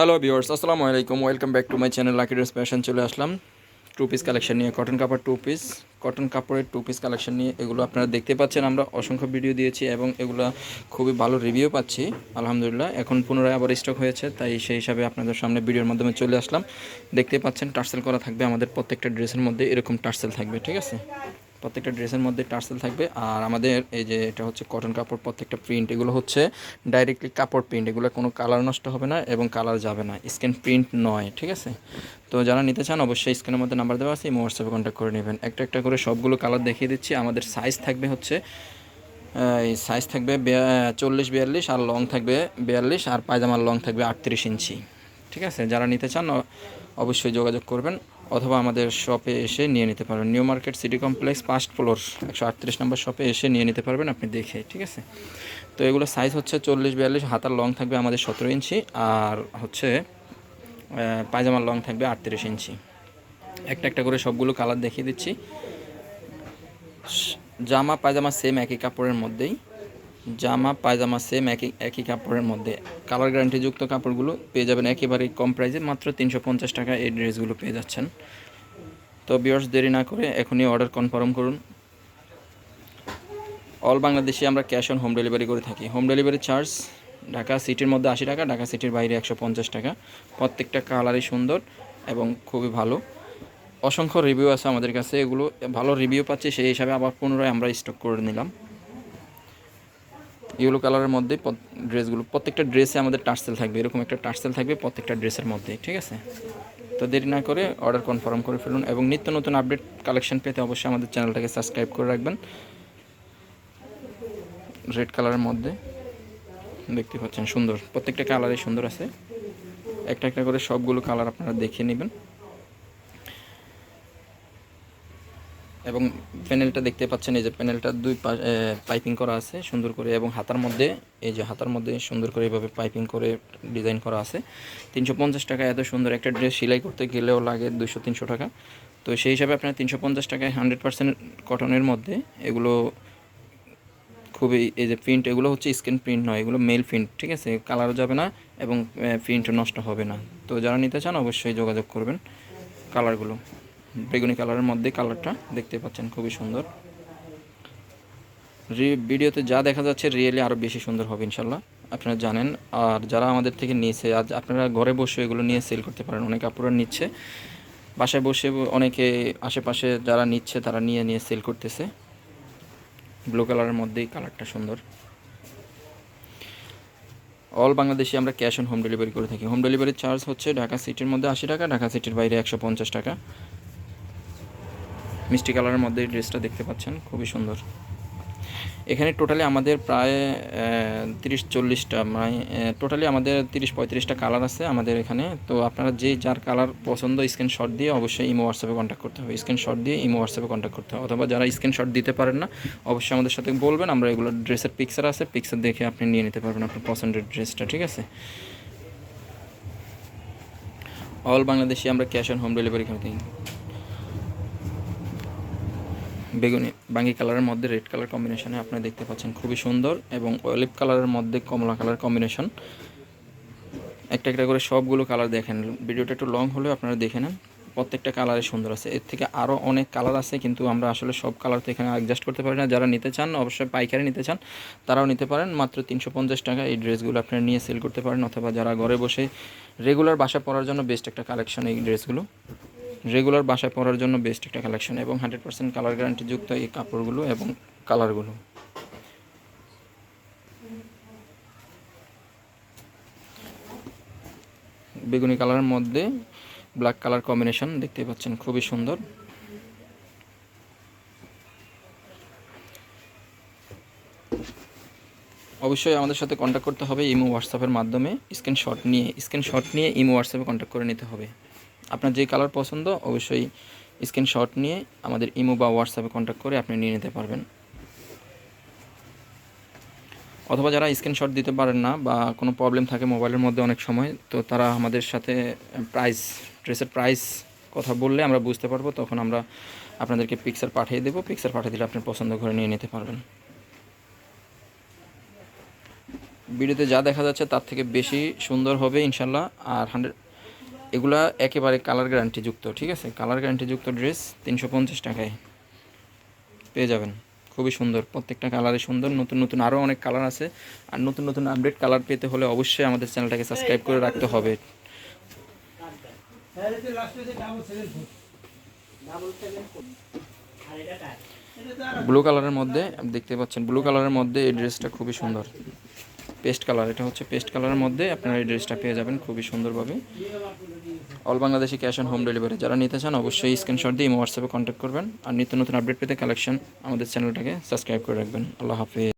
Hello viewers আসসালামু আলাইকুম welcome back to my channel Lucky Dress Fashion চলে আসলাম টু পিস কালেকশন নিয়ে কটন কাপড় টু পিস কটন কাপড়ের টু পিস কালেকশন নিয়ে। এগুলো আপনারা দেখতে পাচ্ছেন, আমরা অসংখ্য ভিডিও দিয়েছি এবং এগুলো খুবই ভালো রিভিউ পাচ্ছি, আলহামদুলিল্লাহ। এখন পুনরায় আবার স্টক হয়েছে, তাই সেই হিসাবে আপনাদের সামনে ভিডিওর মাধ্যমে চলে আসলাম। দেখতে পাচ্ছেন, টার্সেল করা থাকবে আমাদের প্রত্যেকটা ড্রেসের মধ্যে, এরকম টার্সেল থাকবে, ঠিক আছে? প্রত্যেকটা ড্রেসের মধ্যে টার্সেল থাকবে। আর আমাদের এই যে এটা হচ্ছে কটন কাপড়, প্রত্যেকটা প্রিন্ট এগুলো হচ্ছে ডাইরেক্টলি কাপড় প্রিন্ট এগুলো কোনো কালার নষ্ট হবে না এবং কালার যাবে না। স্ক্যান প্রিন্ট নয়, ঠিক আছে? তো যারা নিতে চান অবশ্যই স্ক্যানের মধ্যে নাম্বার দেওয়া আছে, এই হোয়াটসঅ্যাপে কন্ট্যাক্ট করে নেবেন। একটা একটা করে সবগুলো কালার দেখিয়ে দিচ্ছি। আমাদের সাইজ থাকবে হচ্ছে এই সাইজ থাকবে চল্লিশ, বিয়াল্লিশ, আর লং থাকবে বিয়াল্লিশ, আর পায়জামার লং থাকবে আটত্রিশ ইঞ্চি। ঠিক আছে? যারা নিতে চান অবশ্যই যোগাযোগ করবেন অথবা আমাদের শপে এসে নিয়ে নিতে পারবেন। New Market City Complex first floor একশো আটত্রিশ নম্বর শপে এসে নিয়ে নিতে পারবেন আপনি দেখে, ঠিক আছে? তো এগুলো সাইজ হচ্ছে চল্লিশ বিয়াল্লিশ, হাতার লং থাকবে আমাদের সতেরো ইঞ্চি আর হচ্ছে পায়জামার লং থাকবে আটত্রিশ ইঞ্চি। একটা একটা করে সবগুলো কালার দেখিয়ে দিচ্ছি। জামা, পায়জামা সেম একই কাপড়ের মধ্যেই। জামা, পায়জামা সেম একই একই কাপড়ের মধ্যে। কালার গ্যারান্টিযুক্ত কাপড়গুলো পেয়ে যাবেন একেবারেই কম প্রাইসে মাত্র তিনশো পঞ্চাশ টাকা এই ড্রেসগুলো পেয়ে যাচ্ছেন। তো বিয়ার্স দেরি না করে এখনই অর্ডার কনফার্ম করুন। অল বাংলাদেশে আমরা ক্যাশ অন হোম ডেলিভারি করে থাকি। হোম ডেলিভারি চার্জ ঢাকা সিটির মধ্যে আশি টাকা, ঢাকা সিটির বাইরে একশো পঞ্চাশ টাকা। প্রত্যেকটা কালারই সুন্দর এবং খুবই ভালো। অসংখ্য রিভিউ আছে আমাদের কাছে। এগুলো ভালো রিভিউ পাচ্ছি, সেই হিসাবে আবার পুনরায় আমরা স্টক করে নিলাম। ইয়েলো কালারের মধ্যে ড্রেসগুলো, প্রত্যেকটা ড্রেসে আমাদের টার্সেল থাকবে, এরকম একটা টার্সেল থাকবে প্রত্যেকটা ড্রেসের মধ্যে, ঠিক আছে? তো দেরি না করে অর্ডার কনফার্ম করে ফেলুন এবং নিত্য নতুন আপডেট কালেকশন পেতে অবশ্যই আমাদের চ্যানেলটাকে সাবস্ক্রাইব করে রাখবেন। রেড কালারের মধ্যে, দেখতে পাচ্ছেন সুন্দর, প্রত্যেকটা কালারই সুন্দর আছে। একটা একটা করে সবগুলো কালার আপনারা দেখে নেবেন। এবং প্যানেলটা দেখতে পাচ্ছেন, এই যে প্যানেলটা দুই পাইপিং করা আছে সুন্দর করে এবং হাতার মধ্যে, এই যে হাতার মধ্যে সুন্দর করে এভাবে পাইপিং করে ডিজাইন করা আছে। তিনশো পঞ্চাশ টাকা এত সুন্দর একটা ড্রেস সেলাই করতে গেলেও লাগে দুশো তিনশো টাকা। তো সেই হিসাবে আপনার তিনশো পঞ্চাশ টাকায় হান্ড্রেড পার্সেন্ট কটনের মধ্যে এগুলো খুবই, এই যে প্রিন্ট, এগুলো হচ্ছে স্ক্রিন প্রিন্ট নয়, এগুলো মেল প্রিন্ট, ঠিক আছে? কালারও যাবে না এবং প্রিন্টও নষ্ট হবে না। তো যারা নিতে চান অবশ্যই যোগাযোগ করবেন কালারগুলো। বেগুনি কালারের মধ্যে কালারটা দেখতে পাচ্ছেন, খুবই সুন্দর। ভিডিওতে যা দেখা যাচ্ছে রিয়েলি আরও বেশি সুন্দর হবে ইনশাল্লাহ আপনারা জানেন। আর যারা আমাদের থেকে নিয়েছে, আজ আপনারা ঘরে বসে এগুলো নিয়ে সেল করতে পারেন, অনেক আপুরা নিচ্ছে। বাসায় বসে অনেকে আশেপাশে যারা নিচ্ছে, তারা নিয়ে নিয়ে সেল করতেছে। ব্লু কালারের মধ্যেই কালারটা সুন্দর। অল বাংলাদেশে আমরা ক্যাশ অন হোম ডেলিভারি করে থাকি। হোম ডেলিভারি চার্জ হচ্ছে ঢাকা সিটির মধ্যে আশি টাকা, ঢাকা সিটির বাইরে একশো পঞ্চাশ টাকা। মিষ্টি কালারের মধ্যে এই ড্রেসটা দেখতে পাচ্ছেন, খুবই সুন্দর। এখানে টোটালি আমাদের প্রায় তিরিশ চল্লিশটা মানে টোটালি আমাদের তিরিশ পঁয়ত্রিশটা কালার আছে আমাদের এখানে। তো আপনারা যে যার কালার পছন্দ স্ক্রিনশট দিয়ে অবশ্যই ইমো হোয়াটসঅ্যাপে কন্ট্যাক্ট করতে হবে। স্ক্রিনশট দিয়ে ইমো হোয়াটসঅ্যাপে কন্ট্যাক্ট করতে হবে। অথবা যারা স্ক্রিনশট দিতে পারেন না, অবশ্যই আমাদের সাথে বলবেন। আমরা এগুলো ড্রেসের পিকচার আছে পিকচার দেখে আপনি নিয়ে নিতে পারবেন আপনার পছন্দের ড্রেসটা, ঠিক আছে? অল বাংলাদেশে আমরা ক্যাশ অন হোম ডেলিভারি করে থাকি বেগুনি, বাঙ্গি কালারের মধ্যে রেড কালার কম্বিনেশনে আপনারা দেখতে পাচ্ছেন খুবই সুন্দর এবং অলিভ কালারের মধ্যে কমলা কালার কম্বিনেশন একটা একটা করে সবগুলো কালার দেখেন। ভিডিওটা একটু লং হলেও আপনারা দেখে নেন। প্রত্যেকটা কালারে সুন্দর আছে। এর থেকে আরও অনেক কালার আছে, কিন্তু আমরা আসলে সব কালার তো এখানে অ্যাডজাস্ট করতে পারি না। যারা নিতে চান, অবশ্যই পাইকারি নিতে চান, তারাও নিতে পারেন। মাত্র তিনশো পঞ্চাশ টাকা এই ড্রেসগুলো আপনারা নিয়ে সেল করতে পারেন, অথবা যারা ঘরে বসে রেগুলার বাসা পরার জন্য বেস্ট একটা কালেকশন এই ড্রেসগুলো। রেগুলার বাসায় পরার জন্য বেস্ট একটা কালেকশন এবং হান্ড্রেড পার্সেন্ট কালার গ্যারান্টিযুক্ত এই কাপড়গুলো এবং কালারগুলো বেগুনি কালারের মধ্যে ব্ল্যাক কালার কম্বিনেশন দেখতে পাচ্ছেন, খুবই সুন্দর। অবশ্যই আমাদের সাথে কন্ট্যাক্ট করতে হবে ইমো হোয়াটসঅ্যাপের মাধ্যমে। স্ক্রিনশট নিয়ে স্ক্রিনশট নিয়ে ইমো হোয়াটসঅ্যাপে কন্ট্যাক্ট করে নিতে হবে। আপনার যে কালার পছন্দ, অবশ্যই স্ক্রিনশট নিয়ে আমাদের ইমো বা হোয়াটসঅ্যাপে কন্ট্যাক্ট করে আপনি নিয়ে নিতে পারবেন। অথবা যারা স্ক্রিনশট দিতে পারেন না বা কোনো প্রবলেম থাকে মোবাইলের মধ্যে অনেক সময়, তো তারা আমাদের সাথে প্রাইস ড্রেসের প্রাইস কথা বললে আমরা বুঝতে পারব, তখন আমরা আপনাদেরকে পিকচার পাঠিয়ে দেবো। পিকচার পাঠিয়ে দিলে আপনি পছন্দ করে নিয়ে নিতে পারবেন। ভিডিওতে যা দেখা যাচ্ছে তার থেকে বেশি সুন্দর হবে ইনশাল্লাহ, আর হান্ড্রেড এগুলা একেবারে কালার গ্যারান্টি যুক্ত, ঠিক আছে? কালার গ্যারান্টি যুক্ত ড্রেস তিনশো পঞ্চাশ টাকায় পেয়ে যাবেন। খুবই সুন্দর, প্রত্যেকটা কালারই সুন্দর। নতুন নতুন আরও অনেক কালার আছে। আর নতুন নতুন আপডেট কালার পেতে হলে অবশ্যই আমাদের চ্যানেলটাকে সাবস্ক্রাইব করে রাখতে হবে। ব্লু কালারের মধ্যে, দেখতে পাচ্ছেন ব্লু কালারের মধ্যে এই ড্রেসটা খুবই সুন্দর। পেস্ট কালার, এটা হচ্ছে পেস্ট কালারের মধ্যে আপনারা এই ড্রেসটা পেয়ে যাবেন খুবই সুন্দরভাবে। All Bangladeshi cash on home delivery, যারা নিতে চান অবশ্যই স্ক্রিনশট দিয়ে হোয়াটসঅ্যাপে কন্ট্যাক্ট করবেন। আর নিত্য নতুন আপডেট পেতে কালেকশন আমাদের চ্যানেলটাকে সাবস্ক্রাইব করে রাখবেন। আল্লাহ হাফিজ।